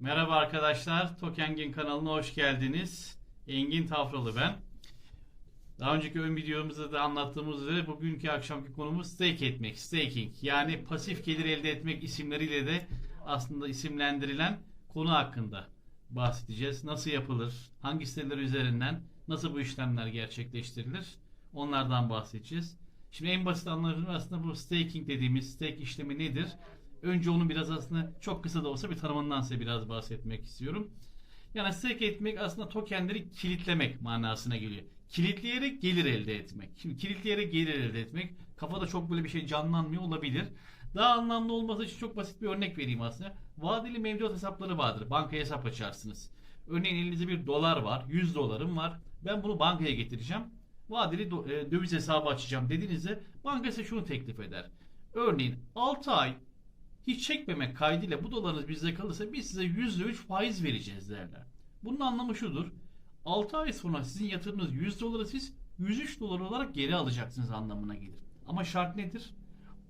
Merhaba arkadaşlar, Tokengin kanalına hoş geldiniz. Engin Tafralı ben. Daha önceki ön videomuzda da anlattığımız üzere bugünkü akşamki konumuz stake etmek, staking. Yani pasif gelir elde etmek isimleriyle de aslında isimlendirilen konu hakkında bahsedeceğiz. Nasıl yapılır, hangi siteler üzerinden, nasıl bu işlemler gerçekleştirilir onlardan bahsedeceğiz. Şimdi en basit anlamda aslında bu staking dediğimiz stake işlemi nedir? Önce onun biraz aslında çok kısa da olsa bir tanımından size biraz bahsetmek istiyorum. Yani stake etmek aslında tokenleri kilitlemek manasına geliyor. Kilitleyerek gelir elde etmek. Şimdi kilitleyerek gelir elde etmek kafada çok böyle bir şey canlanmıyor olabilir. Daha anlamlı olması için çok basit bir örnek vereyim aslında. Vadeli mevduat hesapları vardır. Bankaya hesap açarsınız. Örneğin elinizde bir dolar var. 100 dolarım var. Ben bunu bankaya getireceğim. Vadeli e, döviz hesabı açacağım dediğinizde banka size şunu teklif eder. Örneğin 6 ay hiç çekmemek kaydıyla bu dolarınız bizde kalırsa biz size %3 faiz vereceğiz derler. Bunun anlamı şudur. 6 ay sonra sizin yatırdığınız 100 doları siz 103 dolar olarak geri alacaksınız anlamına gelir. Ama şart nedir?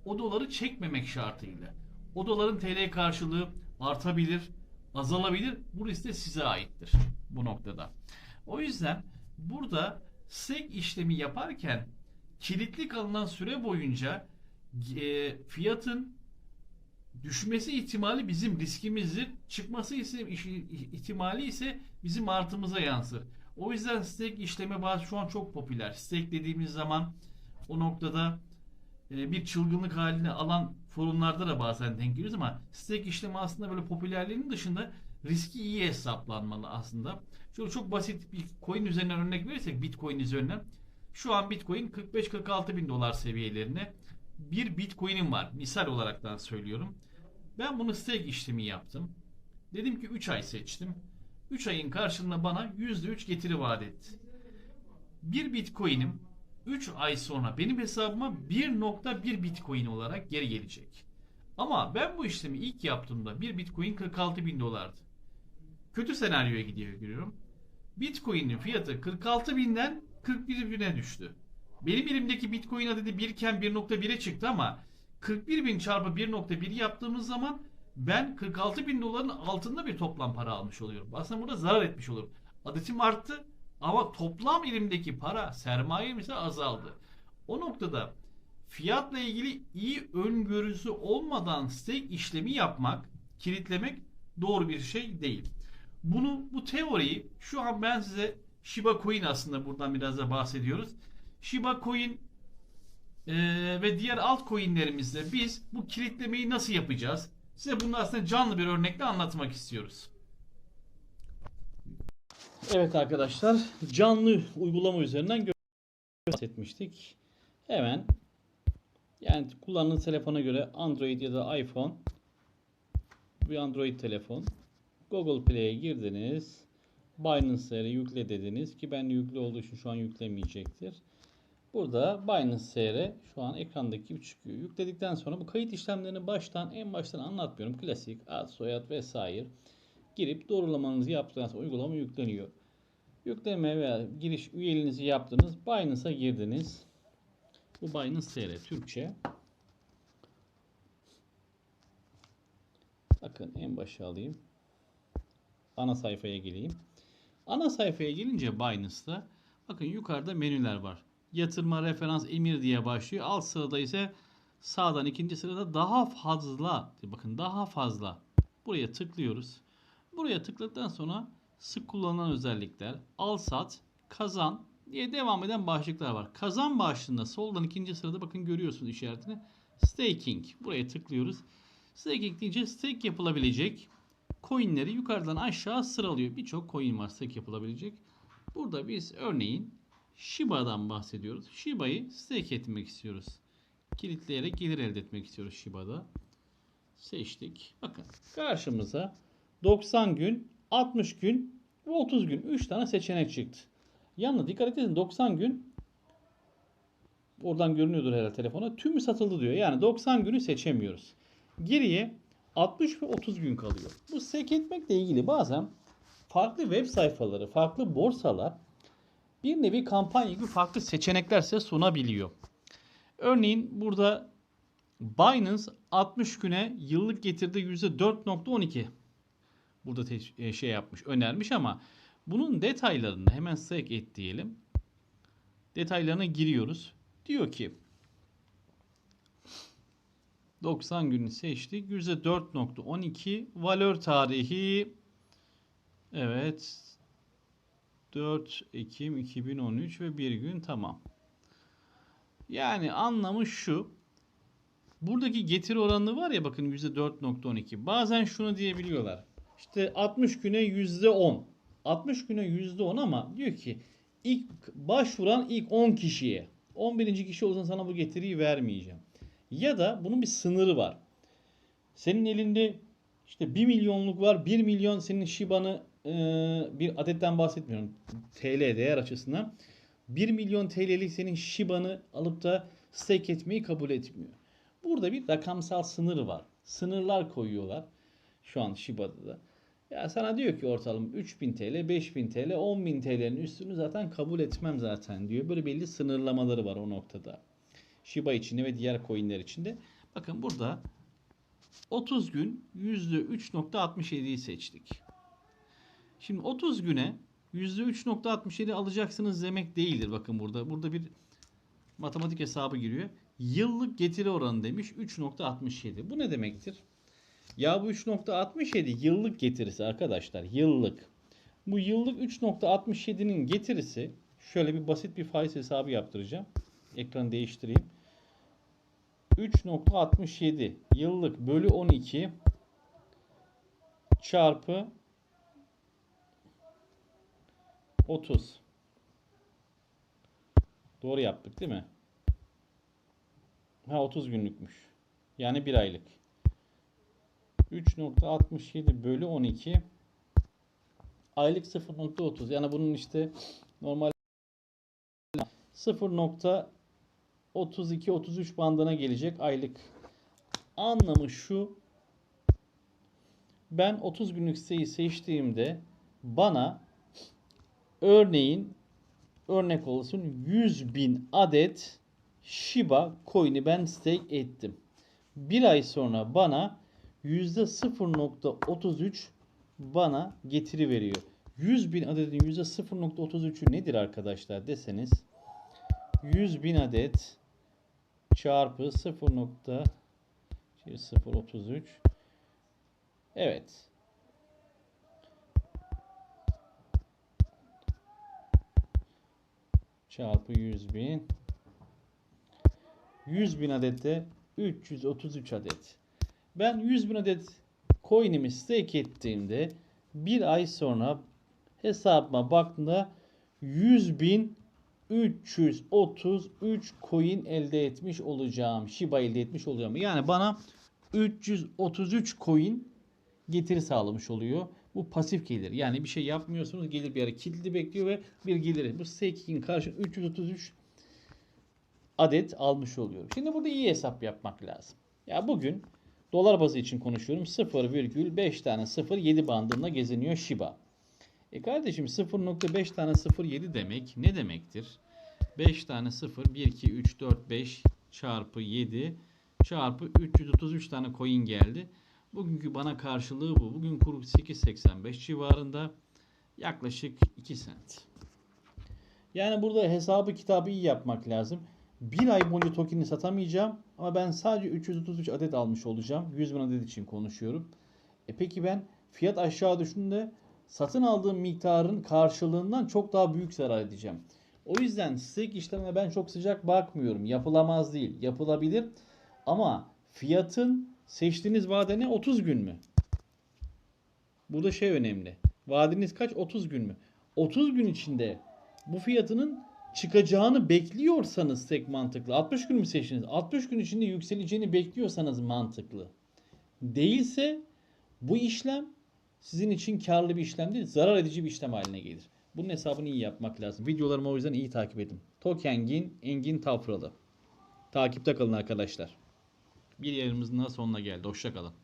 O doları çekmemek şartıyla. O doların TL karşılığı artabilir, azalabilir. Bu liste size aittir bu noktada. O yüzden burada SEC işlemi yaparken kilitli kalınan süre boyunca e, fiyatın düşmesi ihtimali bizim riskimizdir. Çıkması ise ihtimali ise bizim artımıza yansır. O yüzden stake işlemi bazı şu an çok popüler. Stake dediğimiz zaman o noktada e, bir çılgınlık haline alan forumlarda da bazen denk geliyoruz ama stake işlemi aslında böyle popülerliğinin dışında riski iyi hesaplanmalı aslında. Şöyle çok basit bir coin üzerinden örnek verirsek Bitcoin üzerinden şu an Bitcoin 45-46 bin dolar seviyelerine bir Bitcoin'im var. Misal olaraktan söylüyorum. Ben bunu stake işlemi yaptım. Dedim ki 3 ay seçtim. 3 ayın karşılığında bana %3 getiri vaat etti. Bir Bitcoin'im 3 ay sonra benim hesabıma 1.1 Bitcoin olarak geri gelecek. Ama ben bu işlemi ilk yaptığımda bir Bitcoin 46 bin dolardı. Kötü senaryoya gidiyor görüyorum. Bitcoin'in fiyatı 46 binden 41 bine düştü. Benim elimdeki Bitcoin adedi 1 iken 1.1'e çıktı ama 41 bin çarpı 1.1 yaptığımız zaman ben 46 bin doların altında bir toplam para almış oluyorum. Aslında burada zarar etmiş olurum. Adetim arttı ama toplam elimdeki para sermaye ise azaldı. O noktada fiyatla ilgili iyi öngörüsü olmadan stake işlemi yapmak, kilitlemek doğru bir şey değil. Bunu bu teoriyi şu an ben size Shiba Coin aslında buradan biraz da bahsediyoruz. Shiba Coin ee, ve diğer altcoin'lerimizde biz bu kilitlemeyi nasıl yapacağız? Size bunu aslında canlı bir örnekle anlatmak istiyoruz. Evet arkadaşlar canlı uygulama üzerinden bahsetmiştik. Hemen yani kullandığınız telefona göre Android ya da iPhone bir Android telefon Google Play'e girdiniz. Binance'ları yükle dediniz ki ben yüklü olduğu için şu an yüklemeyecektir. Burada Binance SR şu an ekrandaki çıkıyor. Yükledikten sonra bu kayıt işlemlerini baştan en baştan anlatmıyorum. Klasik ad, soyad vesaire girip doğrulamanızı yaptıktan sonra uygulama yükleniyor. Yükleme veya giriş üyeliğinizi yaptınız. Binance'a girdiniz. Bu Binance SR Türkçe. Bakın en başa alayım. Ana sayfaya geleyim. Ana sayfaya gelince Binance'da bakın yukarıda menüler var yatırma referans emir diye başlıyor. Alt sırada ise sağdan ikinci sırada daha fazla bakın daha fazla buraya tıklıyoruz. Buraya tıkladıktan sonra sık kullanılan özellikler al sat kazan diye devam eden başlıklar var. Kazan başlığında soldan ikinci sırada bakın görüyorsunuz işaretini. Staking. Buraya tıklıyoruz. Staking deyince stake yapılabilecek coinleri yukarıdan aşağı sıralıyor. Birçok coin var stake yapılabilecek. Burada biz örneğin Shiba'dan bahsediyoruz. Shiba'yı stake etmek istiyoruz. Kilitleyerek gelir elde etmek istiyoruz Shiba'da. Seçtik. Bakın karşımıza 90 gün, 60 gün ve 30 gün 3 tane seçenek çıktı. Yalnız dikkat edin 90 gün oradan görünüyordur herhalde telefona. Tümü satıldı diyor. Yani 90 günü seçemiyoruz. Geriye 60 ve 30 gün kalıyor. Bu stake etmekle ilgili bazen farklı web sayfaları, farklı borsalar bir nevi kampanya gibi farklı seçenekler size sunabiliyor. Örneğin burada Binance 60 güne yıllık getirdiği %4.12. burada e, şey yapmış, önermiş ama bunun detaylarını hemen stake et diyelim. Detaylarına giriyoruz. Diyor ki 90 günü seçtik. %4.12 valör tarihi evet 4 Ekim 2013 ve bir gün tamam. Yani anlamı şu. Buradaki getiri oranı var ya bakın %4.12. Bazen şunu diyebiliyorlar. İşte 60 güne %10. 60 güne %10 ama diyor ki ilk başvuran ilk 10 kişiye. 11. kişi olsan sana bu getiriyi vermeyeceğim. Ya da bunun bir sınırı var. Senin elinde işte 1 milyonluk var. 1 milyon senin Shiba'nı e, bir adetten bahsetmiyorum. TL değer açısından. 1 milyon TL'lik senin Shiba'nı alıp da stake etmeyi kabul etmiyor. Burada bir rakamsal sınır var. Sınırlar koyuyorlar. Şu an Shiba'da da. Ya sana diyor ki ortalama 3000 TL, 5000 TL, 10000 TL'nin üstünü zaten kabul etmem zaten diyor. Böyle belli sınırlamaları var o noktada. Shiba içinde ve diğer coinler içinde. Bakın burada 30 gün %3.67'yi seçtik. Şimdi 30 güne %3.67 alacaksınız demek değildir. Bakın burada. Burada bir matematik hesabı giriyor. Yıllık getiri oranı demiş 3.67. Bu ne demektir? Ya bu 3.67 yıllık getirisi arkadaşlar. Yıllık. Bu yıllık 3.67'nin getirisi şöyle bir basit bir faiz hesabı yaptıracağım. Ekranı değiştireyim. 3.67 yıllık bölü 12 çarpı 30. Doğru yaptık değil mi? Ha 30 günlükmüş. Yani bir aylık. 3.67 bölü 12 aylık 0.30 yani bunun işte normal 0.32-33 bandına gelecek aylık. Anlamı şu ben 30 günlük siteyi seçtiğimde bana örneğin örnek olsun 100 bin adet Shiba coin'i ben stake ettim. Bir ay sonra bana %0.33 bana getiri veriyor. 100 bin adetin %0.33'ü nedir arkadaşlar deseniz 100 bin adet çarpı 0.033 Evet. Çarpı 100 bin. 100 bin adette 333 adet. Ben 100 bin adet coin'imi stake ettiğimde bir ay sonra hesabıma baktığımda 100 bin 333 coin elde etmiş olacağım. Shiba elde etmiş olacağım. Yani bana 333 coin getiri sağlamış oluyor. Bu pasif gelir. Yani bir şey yapmıyorsunuz. Gelir bir yere kilitli bekliyor ve bir geliri. Bu staking'in karşılığında 333 adet almış oluyorum. Şimdi burada iyi hesap yapmak lazım. Ya bugün dolar bazı için konuşuyorum. 0,5 tane 0,7 bandında geziniyor Shiba. E kardeşim 0.5 tane 0.7 demek ne demektir? 5 tane 0 1 2 3 4 5 çarpı 7 çarpı 333 tane coin geldi. Bugünkü bana karşılığı bu. Bugün kuru 8.85 civarında yaklaşık 2 sent. Yani burada hesabı kitabı iyi yapmak lazım. Bir ay boyunca token'i satamayacağım ama ben sadece 333 adet almış olacağım. 100 bin adet için konuşuyorum. E peki ben fiyat aşağı düşünde satın aldığım miktarın karşılığından çok daha büyük zarar edeceğim. O yüzden stake işlemine ben çok sıcak bakmıyorum. Yapılamaz değil. Yapılabilir. Ama fiyatın seçtiğiniz vade ne? 30 gün mü? Burada şey önemli. Vadeniz kaç? 30 gün mü? 30 gün içinde bu fiyatının çıkacağını bekliyorsanız tek mantıklı. 60 gün mü seçtiniz? 60 gün içinde yükseleceğini bekliyorsanız mantıklı. Değilse bu işlem sizin için karlı bir işlem değil, zarar edici bir işlem haline gelir. Bunun hesabını iyi yapmak lazım. Videolarımı o yüzden iyi takip edin. Tokengin Engin Tafralı. Takipte kalın arkadaşlar. Bir yerimizin daha sonuna geldi. Hoşçakalın.